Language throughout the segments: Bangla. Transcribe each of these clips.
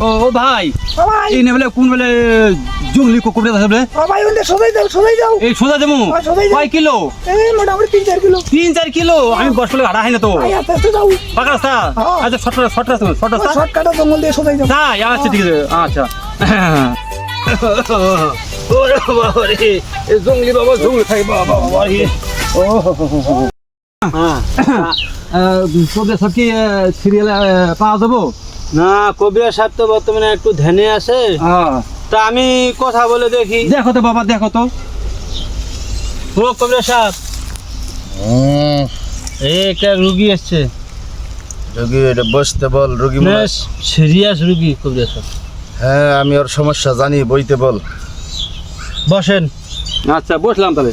ও ও ভাই এই নে বলে কোন বলে জঙ্গলি কুকুরে আছে বলে ভাই ওদের সবাই যাও সবাই যাও এই সোজা হ্যাঁ, সোজাই কয় কিলো এই মোটামুটি তিন চার কিলো তিন চার কিলো আমি বস করলে আড়া হয় না তো আস্তে আস্তে যাও পাকা রাস্তা হ্যাঁ। আচ্ছা শর্ট শর্ট রাস্তা শর্ট রাস্তা শর্টকাটে জঙ্গল দিয়ে সবাই যাও তাই আচ্ছা ঠিক আছে আচ্ছা ওরে বাবা রে এ জঙ্গলি বাবা জঙ্গলি খাই বাবা বাবা রে ও তোদের সব কি সিরিয়াল পাওয়া যাব? না কবিরা সাহেব তো বর্তমানে একটু ধ্যানে আছে। তা আমি কথা বলে দেখি। দেখো তো বাবা দেখো তো। ও কবিরা সাহেব। এই একটা রুগী এসছে। রোগী এটা বসতে বল রোগী সিরিয়াস রুগী কবিরা সাহেব। হ্যাঁ আমি ওর সমস্যা জানি বইতে বল। বসেন। আচ্ছা বসলাম তাহলে।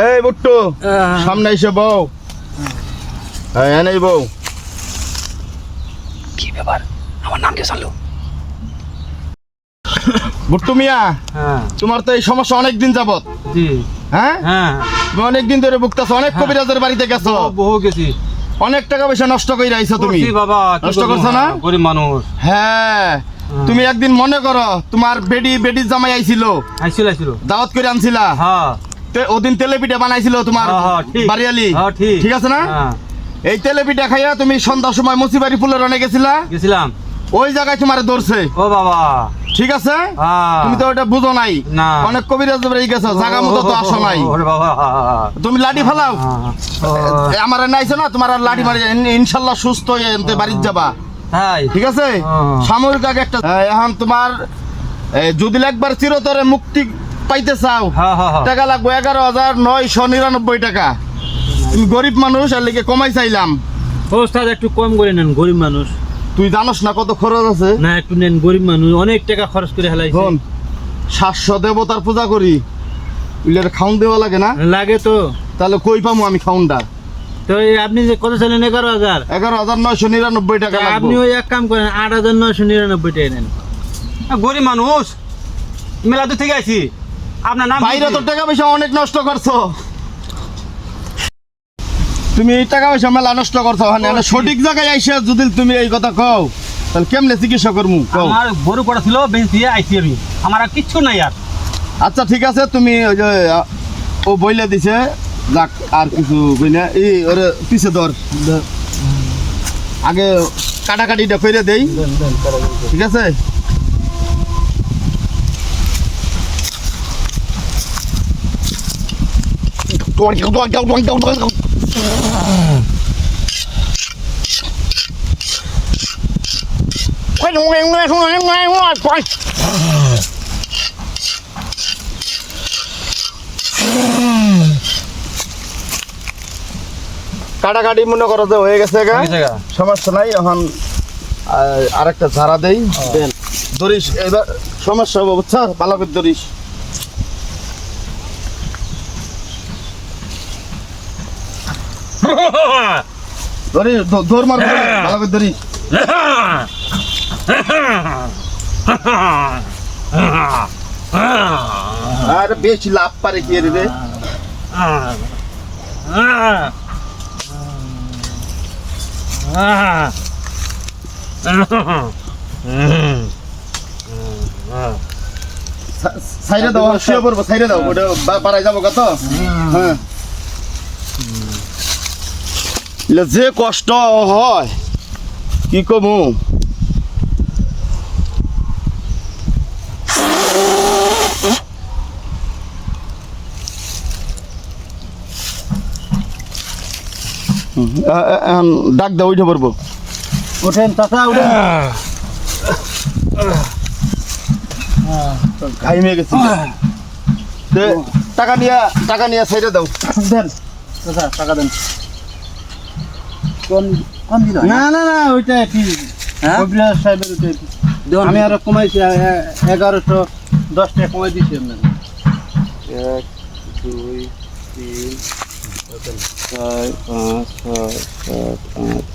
এই বুট্টু সামনে এসে বউ। হ্যাঁ এনেই বউ। কি ব্যাপার? আমার নাম কে জানলো বুট্টু মিয়া হ্যাঁ। তোমার তো এই সমস্যা অনেক দিন যাবত জি। হ্যাঁ? হ্যাঁ। তুমি অনেক দিন ধরে ভুগতেছো অনেক কবিরাজের বাড়িতে গেছো। বহু গেছি। অনেক টাকা পয়সা নষ্ট করে আইছো তুমি। বাবা নষ্ট? করছ না? গরিব মানুষ। হ্যাঁ। তুমি একদিন মনে করো তোমার বেডি বেডির জামাই আইছিল। আইছিল আইছিল। দাওয়াত করে আনছিলা। হ্যাঁ। ওদিন তেলে পিঠা বানাইছিল তোমার হ্যাঁ, হ্যাঁ। বাড়িয়ালি হ্যাঁ, ঠিক আছে না হ্যাঁ, এই তেলে পিঠা খাইয়া তুমি সন্ধ্যার সময় মুসিবাড়ি ফুলের অনেক গেছিলা গেছিলাম ওই জায়গায় তোমার ধরছে ও বাবা ঠিক আছে হ্যাঁ তুমি তো ওটা বুঝো নাই। অনেক কবিরাজ গেছো জায়গা মতো তো আসো নাই তুমি লাঠি ফেলাও হ্যাঁ, আমার নাইছো না তোমার আর লাঠি মারি ইনশাল্লাহ সুস্থ হয়ে বাড়ির যাবা ঠিক আছে হ্যাঁ। সামরিক আগে একটা এখন তোমার যদি একবার চিরতরে মুক্তি পাইতে চাও। টাকা লাগবে এগারো হাজার নয়শো নিরানব্বই টাকা। তুমি গরিব মানুষ আর লিগে কমাই চাইলাম। ওস্তাদ একটু কম করে নেন গরিব মানুষ। তুই জানোস না কত খরচ আছে? না একটু নেন গরিব মানুষ অনেক টাকা খরচ করে হেলাইছে। শোন সাতশো দেবতার পূজা করি। উইলের খাউন দেওয়া লাগে না? লাগে তো। তাহলে কই পামু আমি খাউনটা? তো এই আপনি যে কত ছিলেন এগারো হাজার। এগারো হাজার নয়শো নিরানব্বই টাকা তা আপনি ওই এক কাম করেন আট হাজার নয়শো নিরানব্বই টাকা নেন। আ, গরিব মানুষ মেলা দূর থেকে আইছি। আপনার নাম বাইরে? তো টাকা পয়সা অনেক নষ্ট করছ। তুমি এই টাকা পয়সা মেলা নষ্ট করছ মানে সঠিক জায়গায় আইসা যদি তুমি এই কথা কও তাহলে কেমনে চিকিৎসা করমু? কও। আমার বড় পড়া ছিল দিয়ে আইছি আমি। আমার আর কিচ্ছু নাই আর। আচ্ছা ঠিক আছে তুমি ওই যে ও বইলে দিছে যাক আর কিছু বইনা। এই ওরে পিছে ধর। আগে কাটাকাটিটা করে দেই। ঠিক আছে? কাটাকাটি মনে করো যে হয়ে গেছে হয়ে। সমস্যা নাই এখন আরেকটা ঝাড়া দেই। দেন। ধরিস এবার সমস্যা হবে বুঝছ? ভালো করে ধরিস ধরিস ধ- ধর মার ভালো করে ধরিস আর বেশি লাভ পারে কি রে সাইডে দাও শুয়ে পড়ব সাইডে দাও ওটা বাড়াই যাব কত? হ্যাঁ। যে কষ্ট হয় কি কমু ডাক দাও উঠে পড়ব। ওঠেন চাচা উঠেন। ঘাইমে গেছি। দে, টাকা নিয়ে টাকা নিয়ে সাইডে দাও। দেন। চাচা টাকা দেন। না না না ওইটা ঠিক কবিরাজ সাহেবের ওইটা আমি আরও কমাইছি এগারোশো দশ টাকা কমাই আপনাকে। এক দুই তিন চার পাঁচ ছয় সাত আট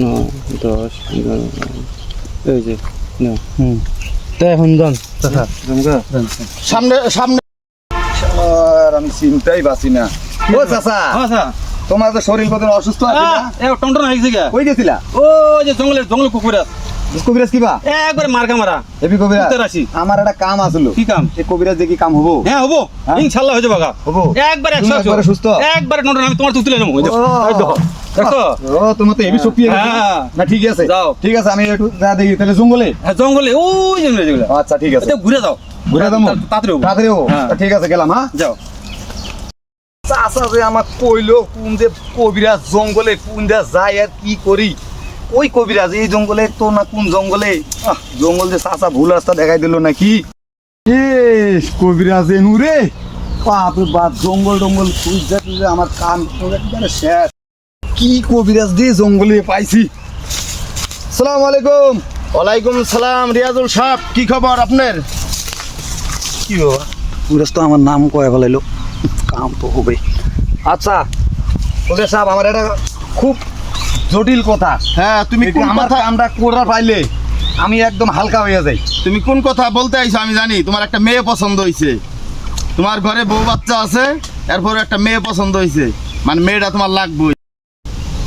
নয় দশ এগারো বারো। এই যে না তো এখন যান সামনে সামনে। আর আমি চিন্তাই বাঁচি না। ও চাচা। আচ্ছা তোমার তো শরীর কত অসুস্থ আছে না? এ টনটন হয়ে গেছে কই গেছিলা? ও যে জঙ্গলের জঙ্গল কুকুর কবিরাজ কিবা? একবারে মার্কা মারা। এবি কবিরাজ আসি। আমার একটা কাম আসলো কি কাম? এই কবিরাজ দেখি কাম হব। হ্যাঁ হব। হ্যাঁ? ইনশাআল্লাহ হয়ে যাবে হব? একবারে তুমি একশো একবারে সুস্থ? একবারে আমি তোমার তুলে নেব। ও। দেখো। ও তোমার তো এবি শক্তি আছে। হ্যাঁ। না ঠিক আছে। যাও। ঠিক আছে আমি একটু যা দেখি। তাহলে জঙ্গলে? হ্যাঁ, জঙ্গলে। ওই জঙ্গলে। আচ্ছা ঠিক আছে। ঘুরে যাও। ঘুরে? তা- তাড়াতাড়ি ঠিক আছে গেলাম হ্যাঁ? যাও। চাষা যে আমার কইলো কোন যে কবিরাজ জঙ্গলে কোন দে যায় আর কি করি? ওই কবিরাজ এই জঙ্গলে তো না কোন জঙ্গলে? জঙ্গল যে চাষা ভুল রাস্তা দেখাই দিল নাকি? ইস, কবিরাজ এনু রে। বাপরে বাপ জঙ্গল টঙ্গল খুঁজতে খুঁজতে আমার কান একবারে শেষ কি কবিরাজ দিয়ে জঙ্গলে পাইছি। সালাম আলাইকুম। ওয়ালাইকুম সালাম রিয়াজুল সাহেব কি খবর আপনার? কি বাবা? কবিরাজ তো আমার নাম কয়ে ফেলাইলো। কাম তো হবে আচ্ছা কবিরাজ সাহেব আমার এটা খুব জটিল কথা। হ্যাঁ তুমি আমার কামটা করা পাইলে আমি একদম হালকা হয়ে যাই। তুমি কোন কথা বলতে আইছো আমি জানি তোমার একটা মেয়ে পছন্দ হয়েছে তোমার ঘরে বউ বাচ্চা আছে এরপর একটা মেয়ে পছন্দ হয়েছে মানে মেয়েটা তোমার লাগবে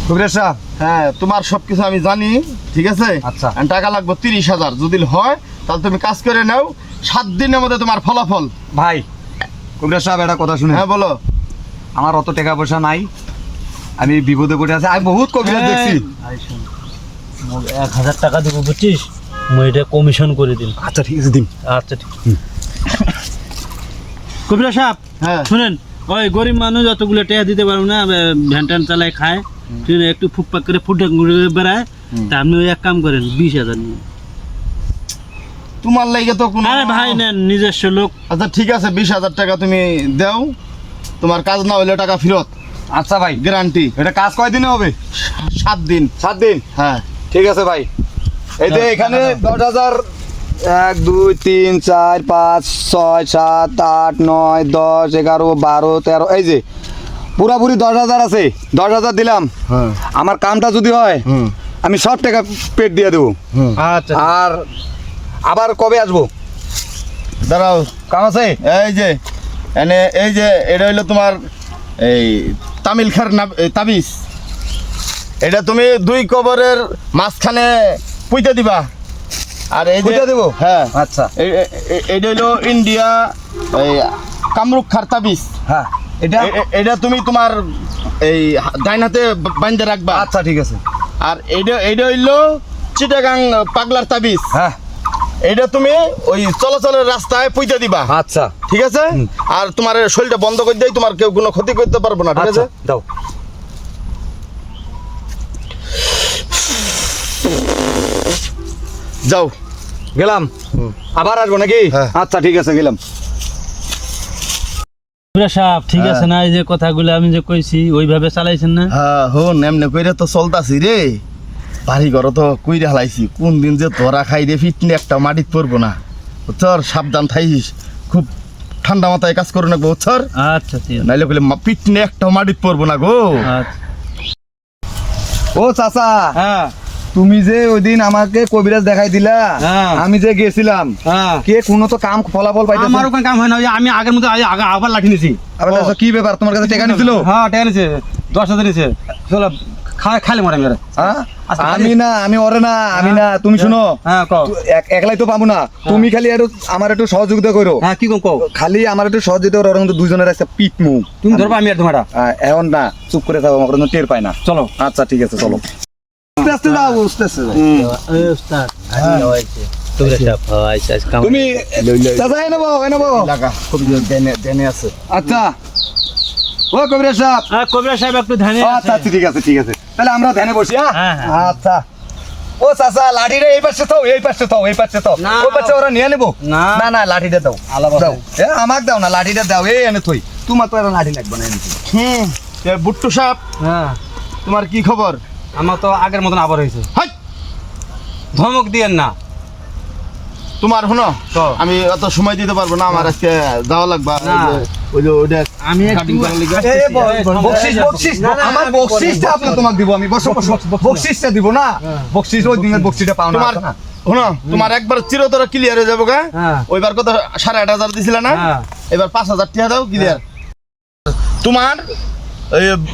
কবিরাজ সাহেব। হ্যাঁ তোমার সবকিছু আমি জানি ঠিক আছে? আচ্ছা। টাকা লাগবে তিরিশ হাজার যদি হয় তাহলে তুমি কাজ করে নাও সাত দিনের মধ্যে তোমার ফলাফল। ভাই কবিরাজ সাহেব একটা কথা শুনে হ্যাঁ বলো। আমার অত টাকা পয়সা নাই। আমি বিপদে পড়ে আছি। আমি বহুত কবিরাজ হ্যাঁ। দেখছি। এক হাজার টাকা দেবো বুঝছিস? মই এটা কমিশন করে দিন আচ্ছা ঠিক আছে দিন আচ্ছা ঠিক। কবিরা সাহেব হ্যাঁ। শুনেন ওই গরিব মানুষ অতগুলো টাকা দিতে পারব না ভ্যান ট্যান চালায় খায়। একটু ফুকপাক করে ফুটে ঘুরে বেড়ায়। তা আপনি ওই এক কাম করেন বিশ হাজার নিন তোমার লাগে তো কোনো আরে ভাই নেন নিজস্ব লোক। আচ্ছা ঠিক আছে বিশ হাজার টাকা তুমি দাও। তোমার কাজ না হলে টাকা ফেরত। আচ্ছা ভাই। গ্যারান্টি এটা কাজ কয়দিনে হবে? সাত দিন। সাত দিন? হ্যাঁ। ঠিক আছে ভাই। এই যে এখানে দশ হাজার এক দুই তিন চার পাঁচ ছয় সাত আট নয় দশ এগারো বারো তেরো এই যে পুরাপুরি দশ হাজার আছে। দশ হাজার দিলাম। হ্যাঁ। আমার কামটা যদি হয় আমি সব টাকা পেট দিয়ে দেবো। আচ্ছা। আর আবার কবে আসব? দাঁড়াও। কাম আছে? এই যে এনে এই যে এটা হইল তোমার এই তামিল খার তাবিজ। এটা তুমি দুই কবরের মাঝখানে পুইতে দিবা। আর এই যে পুঁতে দেবো? হ্যাঁ। আচ্ছা। এইটা হইল ইন্ডিয়া এই কামরুক খার তাবিজ। হ্যাঁ। এটা? এটা তুমি তোমার এই ডাইন হাতে বান্ধে রাখবা। আচ্ছা ঠিক আছে। আর এইটা এইটা হইল চিটাগাং পাগলার তাবিজ। হ্যাঁ। এটা তুমি ওই চলাচলের রাস্তায় পুইতে দিবা। আচ্ছা। ঠিক আছে? আর তোমার শরীরটা বন্ধ করে দেয় তোমার কেউ কোনো ক্ষতি করতে পারব না ঠিক আচ্ছা আছে দাও। যাও। গেলাম। আবার আসব নাকি? হ্যাঁ। আচ্ছা ঠিক আছে গেলাম। সাহেব ঠিক আছে না? এই যে কথাগুলো আমি যে কইছি ওইভাবে চালাইছেন না? হ্যাঁ হো নেমনে কইরে তো চলতাছি রে। বাড়ি ঘর তো কইরে হালাইছি কোন দিন যে তোরা খাই রে ফিটনি একটা মাটিত পড়ব না। বুঝছর সাবধান থাইস খুব ঠান্ডা মাথায় কাজ করো না গো বুঝছর আচ্ছা নাইলে মা- পিটনি একটা মাটিত পড়ব না গো। আচ্ছা। ও চাচা হ্যাঁ। তুমি যে ওই দিন আমাকে কবিরাজ দেখাই দিলা হ্যাঁ। আমি যে গেছিলাম হ্যাঁ। কে কোনো তো কাম ফলাফল পাইতেছে। আমার ওখানে কাম হয় না আমি আগের মতো আবার লাঠি নিছি। আবার কি ব্যাপার তোমার কাছে টাকা নিছিল? হ্যাঁ টাকা নিছে দশ হাজার নিছে চলো খা- খাইলে মারে আমি ওরে। হ্যাঁ? আচ্ছা, আমি না আমি ওরে না আমি না তুমি শুনো। হ্যাঁ একলাই তো পাবো না। তুমি খালি একটু আমার একটু সহযোগিতা করো। হ্যাঁ কি কও খালি আমার একটু সহযোগিতা করো ওরা কিন্তু দুজনের একটা পিট মুখ। তুমি ধরবা আমি আর তোমার এখন না চুপ করে থাকো আমার কোনো টের পায় না। চলো। আচ্ছা ঠিক আছে চলো। আস্তে আস্তে আস্তে উস্তাদ। হ্যাঁ, আচ্ছা কাম তুমি চাচা এনে বো এনে বো খুব দেনে দেনে আছে। ও কবিরাজ সাহেব। হ্যাঁ সাহেব একটু ধ্যানে আচ্ছা আচ্ছা ঠিক আছে ঠিক আছে। তাহলে আমরা ধ্যানে বসি হ্যাঁ হ্যাঁ। আচ্ছা। ও চাচা লাঠিটা এই পাশে থাও এই পাশে থাও এই পাশে থাও। না। ওই পাশে ওরা নিয়ে নেব? না। না না লাঠিটা দাও। আলাদা দাও। এ আমাকে দাও না লাঠিটা দাও। এই এনে থই। তোমার তো লাঠি লাগবে না। হুম। এ বুট্টু সাপ হ্যাঁ। তোমার কি খবর? আমার তো আগের মতন আবার হয়েছে। হাই! ধমক দিয়েন না। তোমার শোনো তো। আমি অত সময় দিতে পারব না আমার আজকে যাওয়া লাগবে। ওই যে- আমি না, না, আমার আমি আপনি তোমাকে দিব আমি বসো বসো দিব না? বকশিস ওই দিনের বকশিসটা পাও না? তোমার শোনো তোমার একবার চিরতরে ক্লিয়ার হয়ে যাব গা। হ্যাঁ। ওইবার কত সাড়ে আট হাজার দিছিলে না। এবার পাঁচ হাজার টাকা দাও ক্লিয়ার তোমার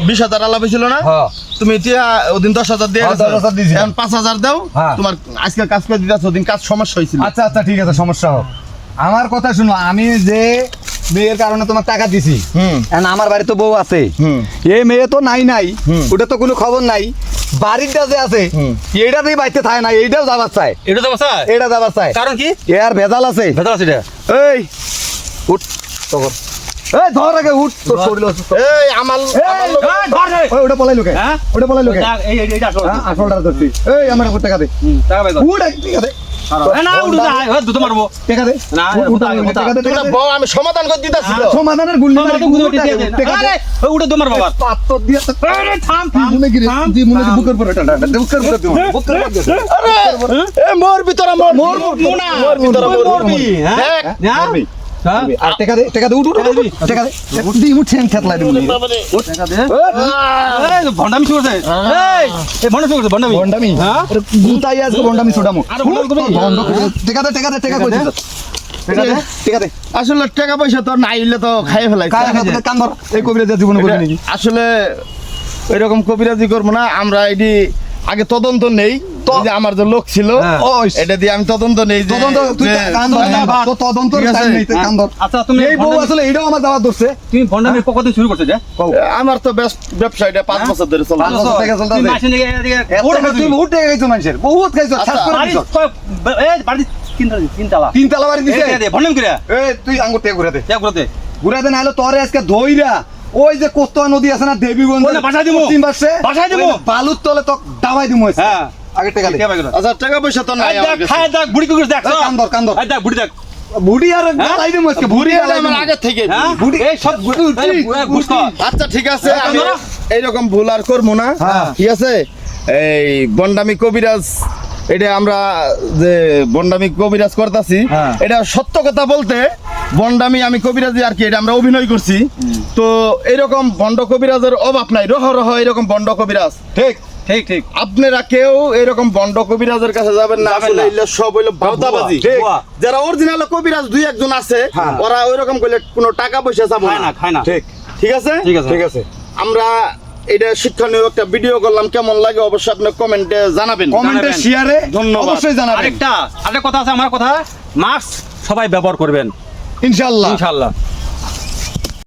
বিশ হাজার আলাপ হয়েছিল না? হ্যাঁ। তুমি টিয়া ওদিন দশ হাজার দিয়ে গেছো। 10,000 এখন পাঁচ হাজার দাও। তোমার আজকে কাজ করে দিতে ওদিন কাজ সমস্যা হয়েছিল। আচ্ছা আচ্ছা ঠিক আছে সমস্যা হোক। আমার কথা শুনো আমি যে মেয়ের কারণে তোমার টাকা দিছি। হুম। এখন আমার বাড়িতে বউ আছে। হুম। এই মেয়ে তো নাই নাই। ওটা তো কোনো খবর নাই। বাড়িটা যে আছে। হুম। এইটাতেই বাড়িতে থাকে না এইটাও যাবার চায়। এটা যাবার চাই এটা যাবার চায়। কারণ কি? এ আর ভেজাল আছে। ভেজাল আছে এটা। এই উঠ তখন। এই ধর আগে উঠ তোর শরীর অসুস্থ। এই আমার আমার লোক- এই, ধর রে। ওই ওটা পলাই লোকে। হ্যাঁ? ওটা পলাই লোকে। এই, এই, এই, আসল। হ্যাঁ আসলটা ধরছি। এই আমার উপর টাকা দে। টাকা পাই তো। উঠ এক টাকা দে। এ, না, উঠো না, এ, দুটো মারবো। টাকা দে। না, উঠ, উঠ, ওটা- উঠ, ওটা- টাকা দে টাকা তোমরা দে। বউ আমি সমাধান করে দিতেছি সমাধানের গুলি তোমার মারি তো গুলো উঠ, দিয়ে দে। টাকা দে। আরে, ওই উঠে তোমার বাবা। পাত্তর দিয়ে আরে, থাম, থাম, মনে কি রে থাম, জি মনে কি বুকের পরে টাটা বুকের পরে দিও বুকের পরে আরে এ মোর ভিতরে মোর মোর, মোর ভিতরে মোর হ্যাঁ? দেখ? মরবি। আর টাকা দে টাকা দে উঠ উঠ উঠ, উঠ টাকা দে। দি উঠ ঠ্যাং ঠেতলাই দিমু টাকা দে। এই, ভণ্ডামি শুরু করছে। এই, এই, ভণ্ডামি শুরু হ্যাঁ? গুতাই আজকে করে। দে। টাকা দে টাকা দে। টাকা কই দে। আসলে টাকা পয়সা তো নাই তো খাই ধর। এই কবিরাজ জীবনে করবি নাকি আসলে এরকম কবিরাজি করব না আমরা এটি আগে তদন্ত নেই তো- যে আমার যে লোক ছিল হ্যাঁ। এটা দিয়ে আমি তদন্ত নেই তদন্ত তুই কান হ্যাঁ, তো তদন্ত কান আচ্ছা, তুমি এই বউ আসলে এটাও আমার দাওয়াত ধরছে। তুমি ভণ্ডামি কতদিন শুরু করছ যে? আমার তো বেশ ব্যবসা এটা পাঁচ হ্যাঁ? বছর ধরে চলছে। পাঁচ বছর। থেকে চলতে তুমি আছে। বহুত খাইছো মানুষের? বহুত খাইছো আচ্ছা, করে দিছো এই, বাড়ি তিনতলা, তিনতলা। তিন তালা বাড়ি দিছে? দে, দে, এই তুই আঙ্গুর ঘুরে দে দেখ ঘুরাতে। ঘুরে দে নাহলে তোরে আজকে ধইরা ওই যে কোস্তোয়া নদী আছে না দেবীগঞ্জ বাসায়। পশ্চিম পাশে বাসায় না, বালুর তলে তো দাবাই আজকে। হ্যাঁ। আগে টাকা আচ্ছা টাকা পয়সা তো নাই দেখ, খায় দেখ, বুড়ি কুকুর দেখ, এই, কান ধর, কান ধর। এই, দেখ, বুড়ি দেখ। বুড়ি আর হ্যাঁ? গালাই দিমু আজকে বুড়ি গালাই আমার আগে থেকে হ্যাঁ? বুড়ি এই, সব। আচ্ছা ঠিক আছে আমি। এইরকম ভুল আর করব না হ্যাঁ। ঠিক আছে এই বন্ডামি কবিরাজ এটা আমরা যে বন্ডামি কবিরাজ করতেছি। এটা সত্য কথা বলতে বন্ডামি আমি কবিরাজি আর কি এটা আমরা অভিনয় করছি। তো এরকম বন্ড কবিরাজের অভাব নাই রহ রহ এরকম বন্ড কবিরাজ। ঠিক ঠিক ঠিক। আপনারা কেউ এরকম বন্ড কবিরাজের কাছে যাবেন না আসলে। সব হইল যারা অরিজিনাল কবিরাজ দুই একজন আছে হ্যাঁ। ওরা ওইরকম করলে কোনো টাকা পয়সা চাবো না। খায় না ঠিক। ঠিক আছে? ঠিক আছে। ঠিক আছে। আমরা এটা শিক্ষণীয় একটা ভিডিও করলাম কেমন লাগে অবশ্যই আপনি কমেন্টে জানাবেন। কমেন্টে শেয়ারে ধন্যবাদ। অবশ্যই জানাবেন। আরেকটা আরেকটা কথা আছে আমার কথা? মাস্ক সবাই ব্যবহার করবেন। ইনশাল্লাহ ইনশাআল্লাহ।